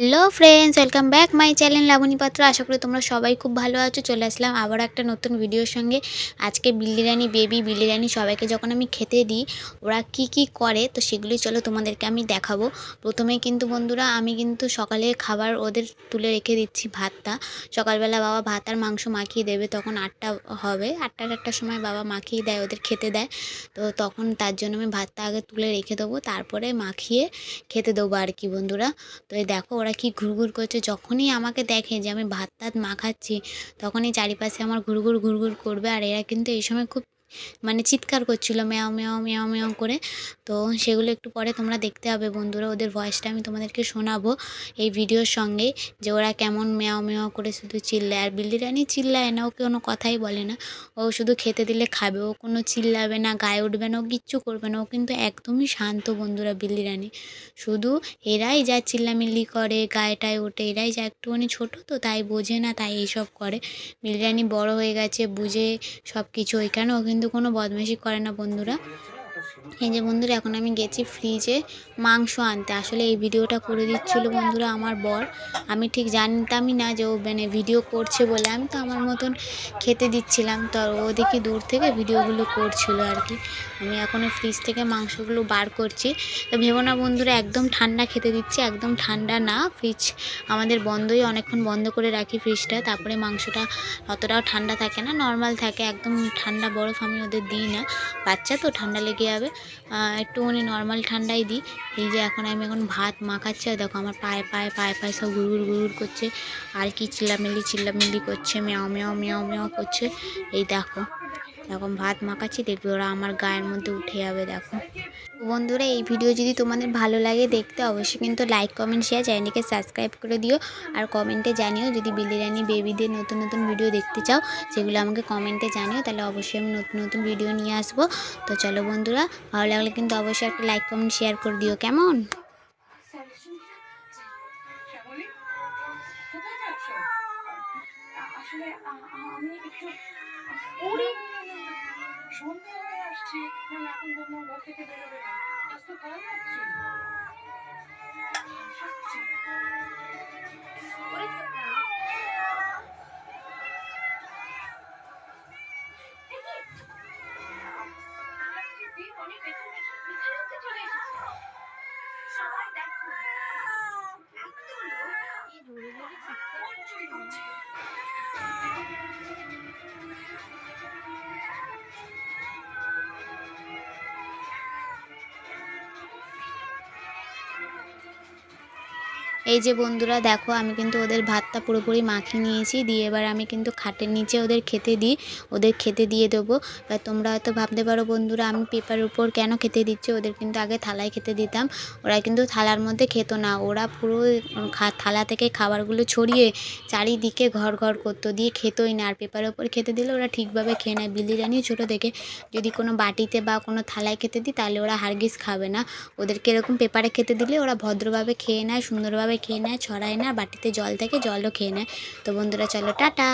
Hello friends welcome back my channel Labani Patra আশা করি তোমরা সবাই খুব ভালো আছো। চলে আসলাম আবার একটা নতুন ভিডিওর সঙ্গে। আজকে বিল্লি বেবি বিল্লি সবাইকে যখন আমি খেতে দিই, ওরা কি কি করে, তো সেগুলি চলো তোমাদেরকে আমি দেখাবো। প্রথমে কিন্তু বন্ধুরা, আমি কিন্তু সকালে খাবার ওদের তুলে রেখে দিচ্ছি ভাতটা। সকালবেলা বাবা ভাত আর মাংস মাখিয়ে দেবে, তখন আটটা হবে। আটটা আটটার সময় বাবা মাখিয়ে দেয়, ওদের খেতে দেয়। তো তখন তার জন্য আমি ভাতটা আগে তুলে রেখে দেবো, তারপরে মাখিয়ে খেতে দেবো আর কি বন্ধুরা। তো এই দেখো, ওরা কি ঘুরঘুর করছে? যখনই আমাকে দেখে যে আমি ভাত টাত মাখাচ্ছি, তখনই চারিপাশে আমার ঘুরঘুর ঘুরঘুর করবে। আর এরা কিন্তু এই সময় খুব মানে চিৎকার করছিল মেয়াও মেয়াও মেয়াও মেয়াও করে। তো সেগুলো একটু পরে তোমরা দেখতে হবে বন্ধুরা, ওদের ভয়েসটা আমি তোমাদেরকে শোনাবো এই ভিডিওর সঙ্গে যে ওরা কেমন মেয়াও মেয়াও করে শুধু চিল্লায়। আর বিল্লি রানি চিল্লায় না ও কোনো কথাই বলে না। ও শুধু খেতে দিলে খাবে, ও কোনো চিল্লাবে না, গায়ে উঠবে না, ও কিচ্ছু করবে না। ও কিন্তু একদমই শান্ত বন্ধুরা বিল্লি রানি। শুধু এরাই যা চিল্লামিল্লি করে গায়ে টায়ে ওঠে। এরাই যা একটুখানি ছোটো তো, তাই বোঝে না, তাই এইসব করে। বিরিয়ানি বড় হয়ে গেছে, বুঝে সব কিছু ওইখানে ও কিন্তু কোনো বদমাইশি করে না বন্ধুরা। এই যে বন্ধুরা, এখন আমি গেছি ফ্রিজে মাংস আনতে। আসলে এই ভিডিওটা করে দিচ্ছিল বন্ধুরা আমার বর। আমি ঠিক জানতামই না যে ও মানে ভিডিও করছে বলে। আমি তো আমার মতন খেতে দিচ্ছিলাম। তো ও দেখি দূর থেকে ভিডিওগুলো করছিল আর কি। আমি এখনও ফ্রিজ থেকে মাংসগুলো বার করছি। তো ভেবো না বন্ধুরা, একদম ঠান্ডা খেতে দিচ্ছি, একদম ঠান্ডা না। ফ্রিজ আমাদের বন্ধই অনেকক্ষণ বন্ধ করে রাখি ফ্রিজটা তারপরে মাংসটা অতটাও ঠান্ডা থাকে না নর্মাল থাকে। একদম ঠান্ডা বরফ আমি ওদের দিই না। বাচ্চা তো ঠান্ডা লেগে যাবে। একটুখানি নর্মাল ঠান্ডাই দিই। এই যে এখন আমি এখন ভাত মাখাচ্ছি আর দেখো আমার পায়ে পায়ে পায়ে পায়ে সব গুড়গুড় গুড়গুড় করছে। আর কি চিল্লামিল্লি চিল্লামিল্লি করছে, মেয়াও মেয়াও মেয়াও মেয়াও করছে। এই দেখো। এখন ভাত মাখাচ্ছি, দেখবে ওরা আমার গায়ের মধ্যে উঠে যাবে, দেখো। বন্ধুরা, এই ভিডিও যদি তোমাদের ভালো লাগে দেখতে, অবশ্যই কিন্তু লাইক কমেন্ট শেয়ার চ্যানেলটিকে সাবস্ক্রাইব করে দিও। আর কমেন্টে জানিও যদি বিলি রানি বেবিদের নতুন নতুন ভিডিও দেখতে চাও সেগুলো আমাকে কমেন্টে জানিও, তাহলে অবশ্যই আমি নতুন নতুন ভিডিও নিয়ে আসব। তো চলো বন্ধুরা, ভালো লাগলে কিন্তু অবশ্যই একটা লাইক কমেন্ট শেয়ার করে দিও, কেমন? আমি একটু ওরে সন্ধ্যা হয়ে আসছে। না এখন তোমার ঘর থেকে বেরোবে না। আজ তো কাল যাচ্ছি সত্যি ওই এই যে বন্ধুরা, দেখো আমি কিন্তু ওদের ভাতটা পুরোপুরি মাখিয়ে নিয়েছি। দিয়ে এবার আমি কিন্তু খাটের নিচে ওদের খেতে দিই, ওদের খেতে দিয়ে দেবো। এবার তোমরা হয়তো ভাবতে পারো বন্ধুরা, আমি পেপার উপর কেন খেতে দিচ্ছি? ওদের কিন্তু আগে থালায় খেতে দিতাম। ওরা কিন্তু থালার মধ্যে খেত না। ওরা পুরো থালা থেকে খাবারগুলো ছড়িয়ে চারিদিকে ঘর ঘর করতো, দিয়ে খেতই না। আর পেপারের উপর খেতে দিলে ওরা ঠিকভাবে খেয়ে নেয়। বিলি রানিও ছোটো থেকে যদি কোনো বাটিতে বা কোনো থালায় খেতে দিই, তাহলে ওরা হারগিস খাবে না। ওদেরকে এরকম পেপারে খেতে দিলে ওরা ভদ্রভাবে খেয়ে নেয়, সুন্দরভাবে খেয়ে নেয় ছড়ায় না বাটিতে জল থাকে জলও খেয়ে নেয়। তো বন্ধুরা চলো টাটা।